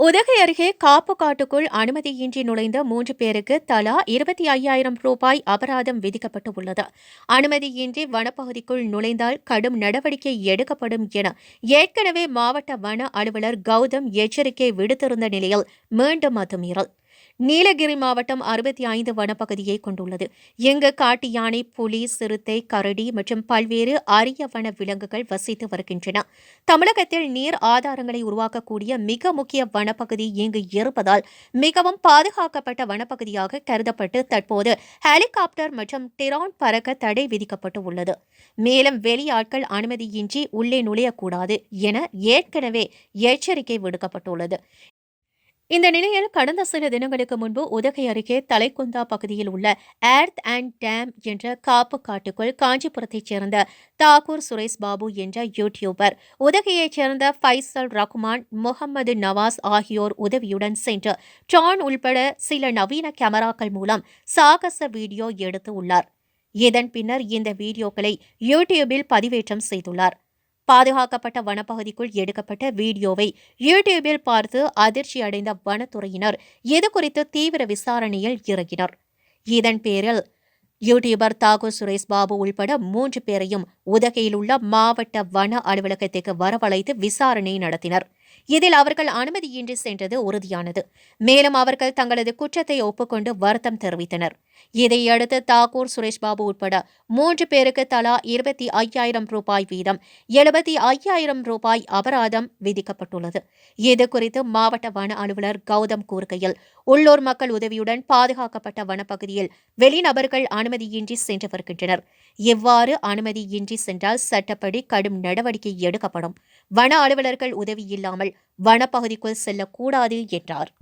உதகை அருகே காப்பு காட்டுக்குள் அனுமதியின்றி நுழைந்த மூன்று பேருக்கு தலா இருபத்தி ஐயாயிரம் ரூபாய் அபராதம் விதிக்கப்பட்டு உள்ளது அனுமதியின்றி வனப்பகுதிக்குள் நுழைந்தால் கடும் நடவடிக்கை எடுக்கப்படும் என ஏற்கனவே மாவட்ட வன அலுவலர் கௌதம் எச்சரிக்கை விடுத்திருந்த நிலையில் மீண்டும் அத்துமீறல். நீலகிரி மாவட்டம் அறுபத்தி ஐந்து வனப்பகுதியை கொண்டுள்ளது. இங்கு காட்டு யானை புலி சிறுத்தை கரடி மற்றும் பல்வேறு அரிய வன விலங்குகள் வசித்து வருகின்றன. தமிழகத்தில் நீர் ஆதாரங்களை உருவாக்கக்கூடிய மிக முக்கிய வனப்பகுதி இங்கு இருப்பதால் மிகவும் பாதுகாக்கப்பட்ட வனப்பகுதியாக கருதப்பட்டு தற்போது ஹெலிகாப்டர் மற்றும் டிரான் பறக்க தடை விதிக்கப்பட்டு உள்ளது. மேலும் வெளியாட்கள் அனுமதியின்றி உள்ளே நுழையக்கூடாது என ஏற்கனவே எச்சரிக்கை விடுக்கப்பட்டுள்ளது. இந்த நிலையில் கடந்த சில தினங்களுக்கு முன்பு உதகை அருகே தலைக்குந்தா பகுதியில் உள்ள ஏர்த் அண்ட் டேம் என்ற காப்பு காட்டுக்குள் காஞ்சிபுரத்தைச் சேர்ந்த தாகூர் சுரேஷ் பாபு என்ற யூடியூபர் உதகையைச் சேர்ந்த ஃபைசல் ரஹ்மான் முகமது நவாஸ் ஆகியோர் உதவியுடன் சென்று ட்ரான் உள்பட சில நவீன கேமராக்கள் மூலம் சாகச வீடியோ எடுத்து உள்ளார். இதன் பின்னர் இந்த வீடியோக்களை யூடியூபில் பதிவேற்றம் செய்துள்ளார். பாதுகாக்கப்பட்ட வனப்பகுதிக்குள் எடுக்கப்பட்ட வீடியோவை யூடியூபில் பார்த்து அதிர்ச்சி அடைந்த வனத்துறையினர் இது குறித்து தீவிர விசாரணையில் இறங்கினர். இதன் பேரில் யூடியூபர் தாகூர் சுரேஷ் பாபு உள்பட மூன்று பேரையும் உதகையில் உள்ள மாவட்ட வன அலுவலகத்திற்கு வரவழைத்து விசாரணை நடத்தினர். இதில் அவர்கள் அனுமதியின்றி சென்றது உறுதியானது. மேலும் அவர்கள் தங்களது குற்றத்தை ஒப்புக்கொண்டு வருத்தம் தெரிவித்தனர். இதையடுத்து தாக்கூர் சுரேஷ் பாபு உட்பட மூன்று பேருக்கு தலா இருபத்தி ஐயாயிரம் ரூபாய் வீதம் எழுபத்தி ஐயாயிரம் ரூபாய் அபராதம் விதிக்கப்பட்டுள்ளது. இது குறித்து மாவட்ட வன அலுவலர் கௌதம் கூறுகையில் உள்ளூர் மக்கள் உதவியுடன் பாதுகாக்கப்பட்ட வனப்பகுதியில் வெளிநபர்கள் அனுமதியின்றி சென்று வருகின்றனர். இவ்வாறு அனுமதியின்றி சென்றால் சட்டப்படி கடும் நடவடிக்கை எடுக்கப்படும். வன அலுவலர்கள் உதவி இல்லாமல் வனப்பகுதிக்குள் செல்லக்கூடாது என்றார்.